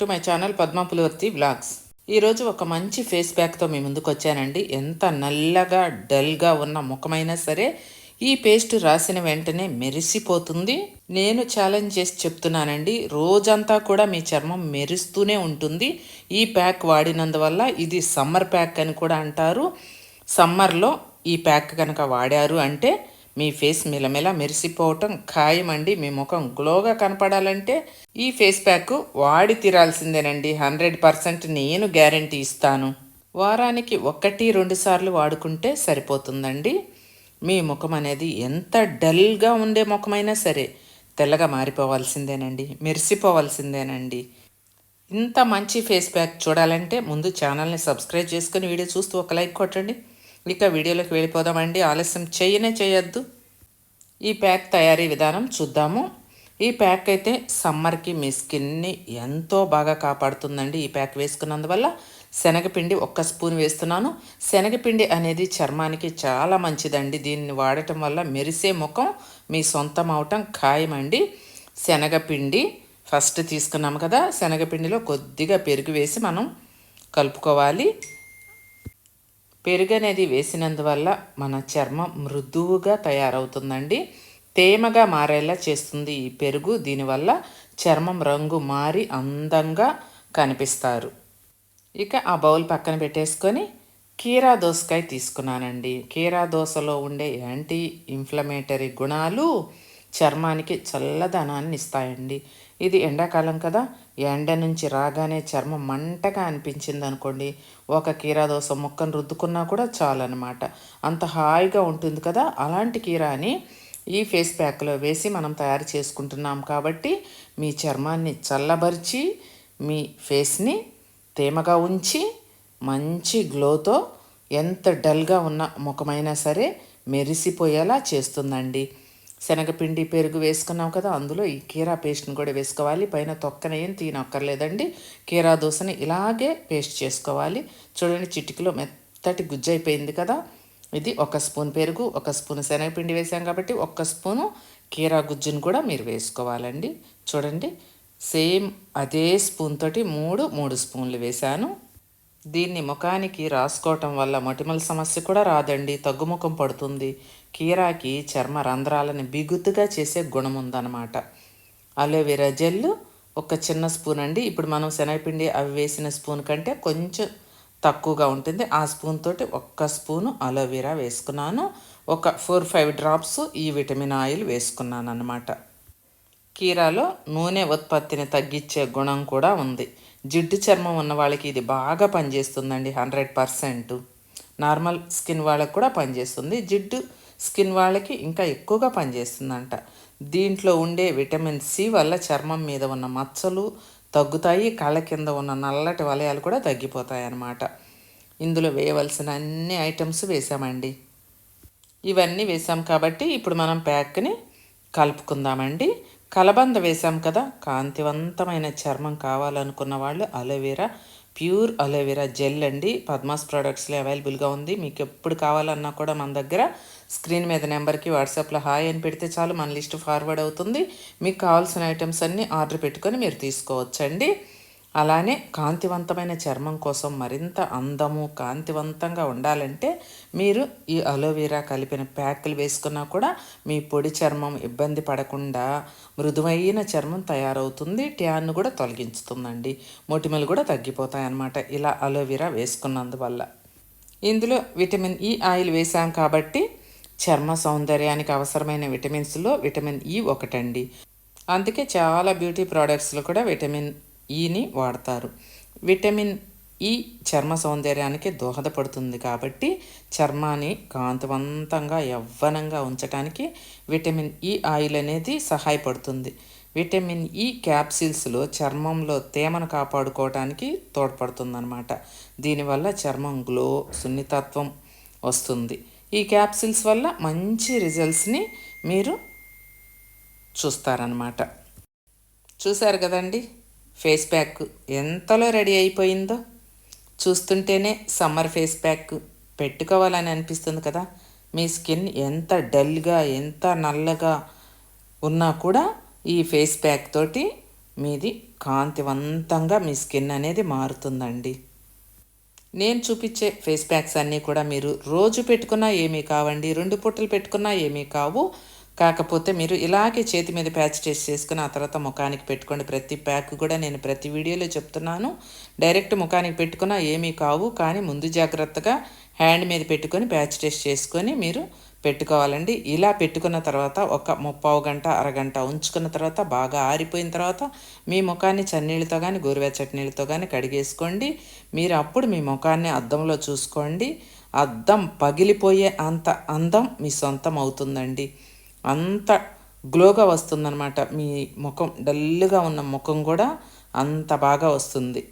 To my channel Padmapulavarthi blogs ఈరోజు ఒక మంచి ఫేస్ ప్యాక్తో మీ ముందుకు వచ్చానండి. ఎంత నల్లగా డల్గా ఉన్న ముఖమైనా సరే ఈ పేస్ట్ రాసిన వెంటనే మెరిసిపోతుంది. నేను ఛాలెంజ్ చేసి చెప్తున్నానండి. రోజంతా కూడా మీ చర్మం మెరుస్తూనే ఉంటుంది. ఈ ప్యాక్ వాడినందువల్ల ఇది సమ్మర్ ప్యాక్ అని కూడా అంటారు. సమ్మర్లో ఈ ప్యాక్ కనుక వాడారు అంటే మీ ఫేస్ మెలమెల మెరిసిపోవటం ఖాయమండి. మీ ముఖం గ్లోగా కనపడాలంటే ఈ ఫేస్ ప్యాక్ వాడి తీరాల్సిందేనండి. హండ్రెడ్ పర్సెంట్ నేను గ్యారంటీ ఇస్తాను. వారానికి ఒకటి రెండు సార్లు వాడుకుంటే సరిపోతుందండి. మీ ముఖం అనేది ఎంత డల్గా ఉండే ముఖమైనా సరే తెల్లగా మారిపోవాల్సిందేనండి. మెరిసిపోవాల్సిందేనండి. ఇంత మంచి ఫేస్ ప్యాక్ చూడాలంటే ముందు ఛానల్ని సబ్స్క్రైబ్ చేసుకుని వీడియో చూస్తూ ఒక లైక్ కొట్టండి. ఇక వీడియోలోకి వెళ్ళిపోదామండి. ఆలస్యం చేయనే చేయొద్దు. ఈ ప్యాక్ తయారీ విధానం చూద్దాము. ఈ ప్యాక్ అయితే సమ్మర్కి మీ స్కిన్ని ఎంతో బాగా కాపాడుతుందండి ఈ ప్యాక్ వేసుకున్నందువల్ల. శనగపిండి ఒక్క స్పూన్ వేస్తున్నాను. శనగపిండి అనేది చర్మానికి చాలా మంచిదండి. దీన్ని వాడటం వల్ల మెరిసే ముఖం మీ సొంతం అవటం ఖాయమండి. శనగపిండి ఫస్ట్ తీసుకున్నాము కదా. శనగపిండిలో కొద్దిగా పెరుగు వేసి మనం కలుపుకోవాలి. పెరుగు అనేది వేసినందువల్ల మన చర్మం మృదువుగా తయారవుతుందండి. తేమగా మారేలా చేస్తుంది ఈ పెరుగు. దీనివల్ల చర్మం రంగు మారి అందంగా కనిపిస్తారు. ఇక ఆ బౌల్ పక్కన పెట్టేసుకొని కీరా దోసకాయ తీసుకున్నానండి. కీరా దోశలో ఉండే యాంటీ ఇన్ఫ్లమేటరీ గుణాలు చర్మానికి చల్లదనాన్ని ఇస్తాయండి. ఇది ఎండాకాలం కదా ఎండ నుంచి రాగానే చర్మం మంటగా అనిపించింది అనుకోండి ఒక కీరాదోస ముక్కను రుద్దుకున్నా కూడా చాలన్నమాట. అంత హాయిగా ఉంటుంది కదా అలాంటి కీరాని ఈ ఫేస్ ప్యాక్లో వేసి మనం తయారు చేసుకుంటున్నాం కాబట్టి మీ చర్మాన్ని చల్లబరిచి మీ ఫేస్ని తేమగా ఉంచి మంచి గ్లోతో ఎంత డల్గా ఉన్న ముఖమైనా సరే మెరిసిపోయేలా చేస్తుందండి. శనగపిండి పెరుగు వేసుకున్నాం కదా అందులో ఈ కీరా పేస్ట్ని కూడా వేసుకోవాలి. పైన తొక్కన ఏం తీనక్కర్లేదండి. కీరా దోశని ఇలాగే పేస్ట్ చేసుకోవాలి. చూడండి చిటికలో మెత్తటి గుజ్జు అయిపోయింది కదా. ఇది ఒక స్పూన్ పెరుగు ఒక స్పూన్ శనగపిండి వేసాం కాబట్టి ఒక్క స్పూను కీరా గుజ్జును కూడా మీరు వేసుకోవాలండి. చూడండి సేమ్ అదే స్పూన్ తోటి మూడు మూడు స్పూన్లు వేశాను. దీన్ని ముఖానికి రాసుకోవటం వల్ల మొటిమల సమస్య కూడా రాదండి. తగ్గుముఖం పడుతుంది. కీరాకి చర్మ రంధ్రాలని బిగుతుగా చేసే గుణం ఉందన్నమాట అలోవెరా జెల్ ఒక చిన్న స్పూన్ అండి ఇప్పుడు మనం శనగపిండి అవి వేసిన స్పూన్ కంటే కొంచెం తక్కువగా ఉంటుంది. ఆ స్పూన్ తోటి ఒక్క స్పూను అలోవెరా వేసుకున్నాను. ఒక ఫోర్ ఫైవ్ డ్రాప్స్ ఈ విటమిన్ ఆయిల్ వేసుకున్నాను అనమాట కీరాలో నూనె ఉత్పత్తిని తగ్గించే గుణం కూడా ఉంది. జిడ్డు చర్మం ఉన్న వాళ్ళకి ఇది బాగా పనిచేస్తుందండి హండ్రెడ్ పర్సెంట్. నార్మల్ స్కిన్ వాళ్ళకి కూడా పనిచేస్తుంది. జిడ్డు స్కిన్ వాళ్ళకి ఇంకా ఎక్కువగా పనిచేస్తుందంట. దీంట్లో ఉండే విటమిన్ సి వల్ల చర్మం మీద ఉన్న మచ్చలు తగ్గుతాయి కళ్ళ కింద ఉన్న నల్లటి వలయాలు కూడా తగ్గిపోతాయి అన్నమాట ఇందులో వేయవలసిన అన్ని ఐటమ్స్ వేసామండి. ఇవన్నీ వేసాం కాబట్టి ఇప్పుడు మనం ప్యాక్ని కలుపుకుందామండి. కలబంద వేసాం కదా కాంతివంతమైన చర్మం కావాలనుకున్న వాళ్ళు అలోవెరా ప్యూర్ అలోవెరా జెల్ అండి. పద్మాస్ ప్రోడక్ట్స్లో అవైలబుల్గా ఉంది. మీకు ఎప్పుడు కావాలన్నా కూడా మన దగ్గర స్క్రీన్ మీద నెంబర్కి వాట్సాప్లో హాయ్ అని పెడితే చాలు మన లిస్ట్ ఫార్వర్డ్ అవుతుంది. మీకు కావాల్సిన ఐటమ్స్ అన్నీ ఆర్డర్ పెట్టుకొని మీరు తీసుకోవచ్చండి. అలానే కాంతివంతమైన చర్మం కోసం మరింత అందము కాంతివంతంగా ఉండాలంటే మీరు ఈ అలోవెరా కలిపిన ప్యాకులు వేసుకున్నా కూడా మీ పొడి చర్మం ఇబ్బంది పడకుండా మృదువైన చర్మం తయారవుతుంది ట్యాన్ కూడా తొలగించుతుందండి. మొటిమలు కూడా తగ్గిపోతాయి అన్నమాట ఇలా అలోవెరా వేసుకున్నందువల్ల. ఇందులో విటమిన్ ఈ ఆయిల్ వేసాం కాబట్టి చర్మ సౌందర్యానికి అవసరమైన విటమిన్స్లో విటమిన్ ఈ ఒకటండి. అందుకే చాలా బ్యూటీ ప్రోడక్ట్స్లో కూడా విటమిన్ ఈని వాడతారు. విటమిన్ ఈ చర్మ సౌందర్యానికి దోహదపడుతుంది కాబట్టి చర్మాన్ని కాంతివంతంగా యవ్వనంగా ఉంచడానికి విటమిన్ ఈ ఆయిల్ అనేది సహాయపడుతుంది. విటమిన్ ఈ క్యాప్సిల్స్లో చర్మంలో తేమను కాపాడుకోవడానికి తోడ్పడుతుందన్నమాట. దీనివల్ల చర్మం గ్లో సున్నితత్వం వస్తుంది. ఈ క్యాప్సిల్స్ వల్ల మంచి రిజల్ట్స్ని మీరు చూస్తారనమాట చూశారు కదండి? ఫేస్ ప్యాక్ ఎంతలో రెడీ అయిపోయిందో చూస్తుంటేనే సమ్మర్ ఫేస్ ప్యాక్ పెట్టుకోవాలని అనిపిస్తుంది కదా. మీ స్కిన్ ఎంత డల్గా ఎంత నల్లగా ఉన్నా కూడా ఈ ఫేస్ ప్యాక్ తోటి మీది కాంతివంతంగా మీ స్కిన్ అనేది మారుతుందండి. నేను చూపించే ఫేస్ ప్యాక్స్ అన్నీ కూడా మీరు రోజు పెట్టుకున్నా ఏమీ కావండి రెండు పుట్టలు పెట్టుకున్నా ఏమీ కావు. కాకపోతే మీరు ఇలాగే చేతి మీద ప్యాచ్ టెస్ట్ చేసుకుని ఆ తర్వాత ముఖానికి పెట్టుకోండి. ప్రతి ప్యాక్ కూడా నేను ప్రతి వీడియోలో చెప్తున్నాను. డైరెక్ట్ ముఖానికి పెట్టుకున్నా ఏమీ కావు. కానీ ముందు జాగ్రత్తగా హ్యాండ్ మీద పెట్టుకొని ప్యాచ్ టెస్ట్ చేసుకొని మీరు పెట్టుకోవాలండి. ఇలా పెట్టుకున్న తర్వాత ఒక ముప్పావు గంట అరగంట ఉంచుకున్న తర్వాత బాగా ఆరిపోయిన తర్వాత మీ ముఖాన్ని చన్నీళ్ళతో కానీ గోరువెచ్చటి నీళ్ళతో కానీ కడిగేసుకోండి. మీరు అప్పుడు మీ ముఖాన్ని అద్దంలో చూసుకోండి. అద్దం పగిలిపోయే అంత అందం మీ సొంతం అవుతుందండి. అంత గ్లోగా వస్తుందన్నమాట. మీ ముఖం డల్గా ఉన్న ముఖం కూడా అంత బాగా వస్తుంది.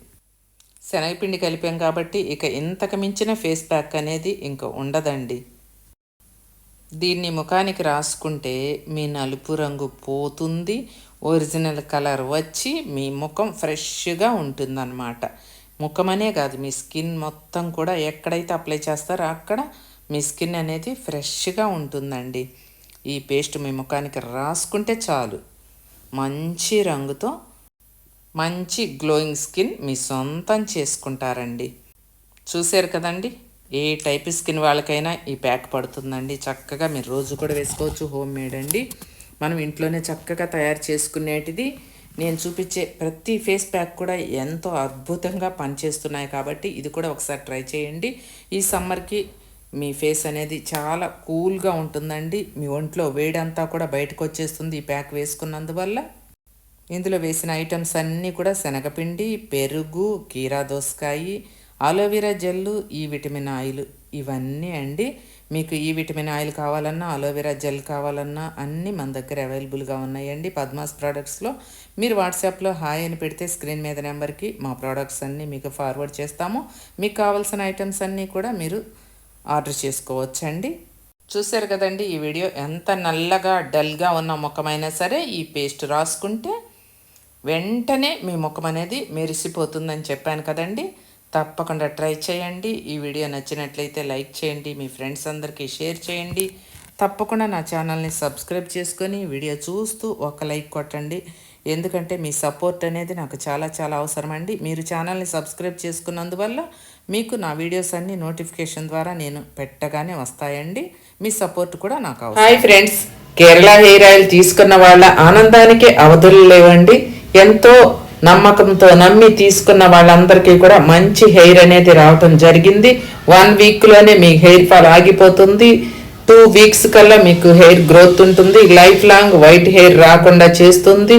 శనగపిండి కలిపాం కాబట్టి ఇక ఇంతకు మించిన ఫేస్ ప్యాక్ అనేది ఇంకా ఉండదండి. దీన్ని ముఖానికి రాసుకుంటే మీ నలుపు రంగు పోతుంది ఒరిజినల్ కలర్ వచ్చి మీ ముఖం ఫ్రెష్గా ఉంటుందన్నమాట. ముఖమనే కాదు మీ స్కిన్ మొత్తం కూడా ఎక్కడైతే అప్లై చేస్తారో అక్కడ మీ స్కిన్ అనేది ఫ్రెష్గా ఉంటుందండి. ఈ పేస్ట్ మీ ముఖానికి రాసుకుంటే చాలు. మంచి రంగుతో మంచి గ్లోయింగ్ స్కిన్ మీ సొంతం చేసుకుంటారండి. చూశారు కదండి? ఏ టైప్ స్కిన్ వాళ్ళకైనా ఈ ప్యాక్ పడుతుందండి. చక్కగా మీరు రోజు కూడా వేసుకోవచ్చు హోమ్ మేడ్ అండి. మనం ఇంట్లోనే చక్కగా తయారు చేసుకునేటిది నేను చూపించే ప్రతి ఫేస్ ప్యాక్ కూడా ఎంతో అద్భుతంగా పనిచేస్తున్నాయి కాబట్టి ఇది కూడా ఒకసారి ట్రై చేయండి. ఈ సమ్మర్కి మీ ఫేస్ అనేది చాలా కూల్గా ఉంటుందండి. మీ ఒంట్లో వేడంతా కూడా బయటకు వచ్చేస్తుంది ఈ ప్యాక్ వేసుకున్నందువల్ల. ఇందులో వేసిన ఐటమ్స్ అన్నీ కూడా శనగపిండి పెరుగు కీరా దోసకాయ అలోవెరా జెల్లు ఈ విటమిన్ ఆయిల్ ఇవన్నీ అండి. మీకు ఈ విటమిన్ ఆయిల్ కావాలన్నా అలోవెరా జెల్ కావాలన్నా అన్నీ మన దగ్గర అవైలబుల్గా ఉన్నాయండి. పద్మాస్ ప్రోడక్ట్స్లో మీరు వాట్సాప్లో హాయ్ అని పెడితే స్క్రీన్ మీద నెంబర్కి మా ప్రోడక్ట్స్ అన్నీ మీకు ఫార్వర్డ్ చేస్తాము. మీకు కావాల్సిన ఐటమ్స్ అన్నీ కూడా మీరు ఆర్డర్ చేసుకోవచ్చండి. చూశారు కదండి ఈ వీడియో ఎంత నల్లగా డల్గా ఉన్న ముఖమైనా సరే ఈ పేస్ట్ రాసుకుంటే వెంటనే మీ ముఖం అనేది మెరిసిపోతుందని చెప్పాను కదండి. తప్పకుండా ట్రై చేయండి. ఈ వీడియో నచ్చినట్లయితే లైక్ చేయండి మీ ఫ్రెండ్స్ అందరికీ షేర్ చేయండి. తప్పకుండా నా ఛానల్ని సబ్స్క్రైబ్ చేసుకొని వీడియో చూస్తూ ఒక లైక్ కొట్టండి. ఎందుకంటే మీ సపోర్ట్ అనేది నాకు చాలా చాలా అవసరం అండి మీరు ఛానల్ని సబ్స్క్రైబ్ చేసుకున్నందువల్ల మీకు నా వీడియోస్ అన్ని నోటిఫికేషన్ ద్వారా నేను పెట్టగానే వస్తాయండి. మీ సపోర్ట్ కూడా నాకు అవసరం. Hi friends Kerala hair oil తీసుకున్న వాళ్ళ ఆనందానికి అవధులు లేవండి. ఎంతో నమ్మకంతో నమ్మి తీసుకున్న వాళ్ళందరికీ కూడా మంచి హెయిర్ అనేది రావటం జరిగింది. వన్ వీక్లోనే మీ హెయిర్ ఫాల్ ఆగిపోతుంది. టూ వీక్స్ కల్లా మీకు హెయిర్ గ్రోత్ ఉంటుంది. లైఫ్ లాంగ్ వైట్ హెయిర్ రాకుండా చేస్తుంది.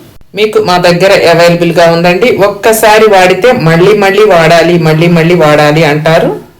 మీకు మా దగ్గర అవైలబుల్గా ఉందండి. ఒక్కసారి వాడితే మళ్ళీ మళ్ళీ వాడాలి మళ్ళీ మళ్ళీ వాడాలి అంటారు.